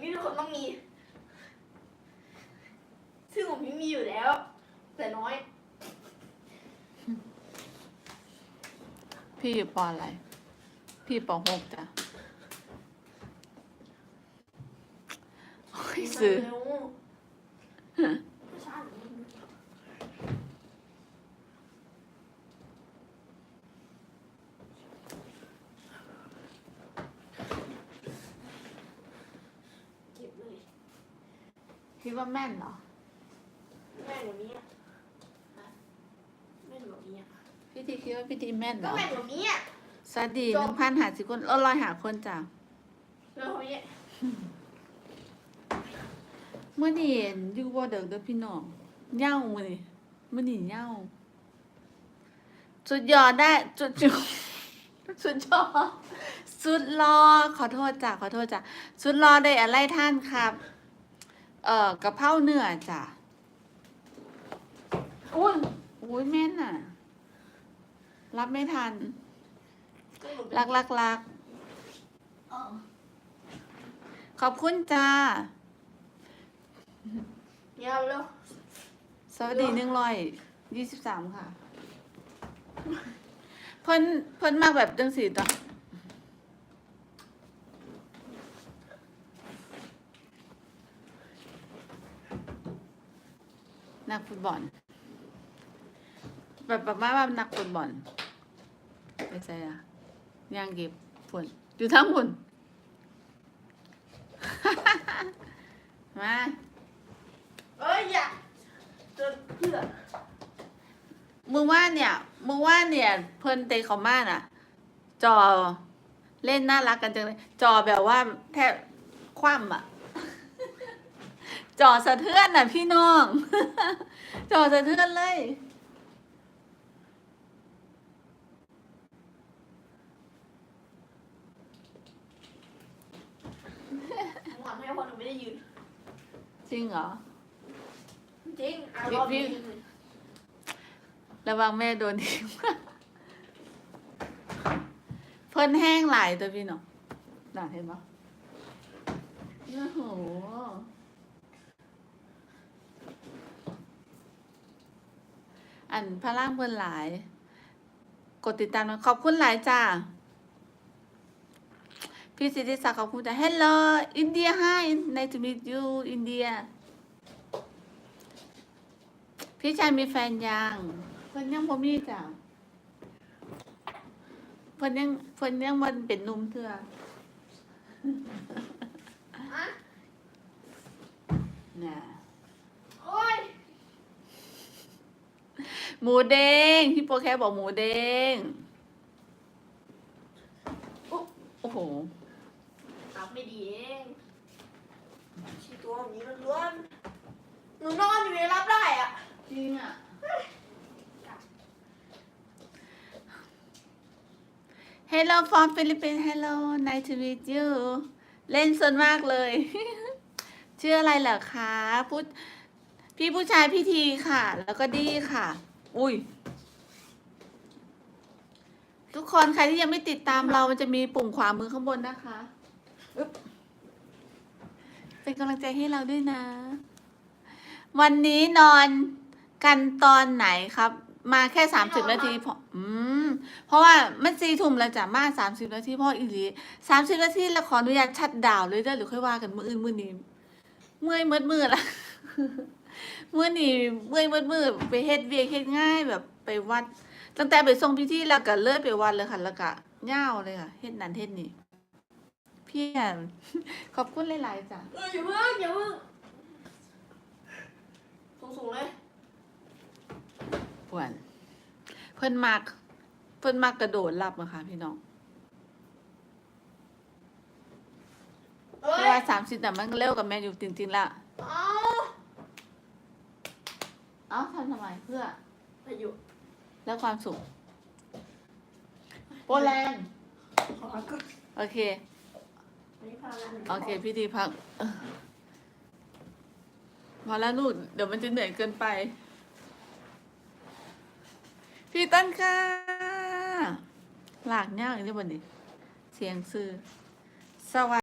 งที่ทุกคนต้องมี ซึ่งผมยังมีอยู่แล้ว แต่น้อย พี่อยู่ปออะไร พี่ปอหกจ้ะโอ้ยซื้อ เร็วไม่ใช่หรือเก็บเลย คิดว่าแม่นเหรอ แม่นกว่านี้อะฮะแม่นกว่านี้อะพี่ทีคิดว่าพี่ทีแม่นเหรก็อแม่นกว่านี้อะสวัสดีจหบ นึ่งพันหาสิบคนเออร้อยหาคนจ้ะแล้วเขาเนี่ยเมื่อนี่อยู่บ่เด็กเด้อพี่น้องเหย้ามื้อนี่มื้อนี่เหย้าสุดยอดได้จุดจุดสุดยอดสุดรอขอโทษจ้ะขอโทษจ้ะสุดรอได้อะไรท่านครับ เอ่อกะเพราเนื้อจ้ะอุ้ยอุ้ยแม่นน่ะ รับไม่ทันก็หนูเป็นรักรักรักอ๋อขอบคุณจ้าเดี๋ยวเร็วสวัสดีหนึ่งร้อยยี่สิบสามค่ะ เพิ่นเพิ่นมากแบบจังสีต่อ นักฟุตบอล แบบประมาณว่านักฟุตบอลไม่ใช่อะย่างเก็บผลอยู่ทั้งผลมาเอ้ยอย่าจนเพื่อมึงว่าเนี่ยมึงว่าเนี่ย เพิ่นเตะเขามาน่ะ จอเล่นน่ารักกันจังเลย จอแบบว่าแทบคว่ำอะ จอสะเทือนน่ะ พี่น้องจอสะเทือนเลยผมทำให้คนหนูไม่ได้ยืน จริงเหรอ จริงอะรอบนี้ระวังแม่โดนทิ้งเพิ่นแห้งหลายตัวพี่น้องน่าเห็นปะโอ้โห อันพระล่างเพิ่นหลาย กดติดตามนะขอบคุณหลายจ้า พี่สิทธิศักดิ์ขอบคุณจ้า Hello India Hi nice to meet you India พี่ชายมีแฟนยังเพิ่นยังบ่มีจ้ะเพิ่นยังเพิ่นยังมันเป็นหนุ่มเถื่ออะน่ะ โอ้ย หมูเด้งพี่โปรแคสบอกหมูเด้งอุ๊โอ้โหตับไม่ดีเองชี้ตัวแบบนี้ล้วนๆหนูนอนอยู่ในรับได้อะจริงอะ Hello from Philippines Hello nice to meet you เล่นส่วนมากเลย ชื่ออะไรเหรอคะพูดพี่ผู้ชายพี่ทีค่ะ แล้วก็ดีค่ะ อุ้ย ทุกคนใครที่ยังไม่ติดตามเรามันจะมีปุ่มขวามือข้างบนนะคะอึ๊บเป็นกำลังใจให้เราด้วยนะ วันนี้นอนกันตอนไหนครับ มาแค่สามสิบนาทีพออืมเพราะว่ามันสี่ทุ่มแล้วจ้ะมาสามสิบนาทีพ่ออีหลีสามสิบนาทีแล้วขออนุญาตชัดดาวน์เลยเด้อหรือค่อยว่ากันมื้ออื่นมื้อนี้เมื่อยมืดมืดละ มื้อนี้เมื่อยมืดมืดไปเฮ็ดเวียกเฮ็ดง่ายแบบไปวัด ตั้งแต่ไปส่งพิธีแล้วก็เลื่อยไปวัดเลยค่ะแล้วก็ย่าวเลยค่ะเฮ็ดนั่นเฮ็ดนี่พี่อะขอบคุณหลายๆจ้ะเอออย่าเพิ่งอย่าเพิ่งสูงๆเลยปวนเพิ่นมักเพิ่นมักกระโดดรับอะค่ะพี่น้องเอ้เพราะยว่าสามสิบแต่มันเร็วกับแม่อยู่จริงๆแล้ว เอาเอ้าทำทำไมเพื่อพายุแล้วความสุข โปแลนด์ขอพักก่อนโอเค อันนี้พาแล้วโอเค พี่ดีพักเออพอแล้วลูก เดี๋ยวมันจะเหนื่อยเกินไป พี่ต้นค่ะ หลากเงาอีกได้บ่นี่เสียงซื้อสวัส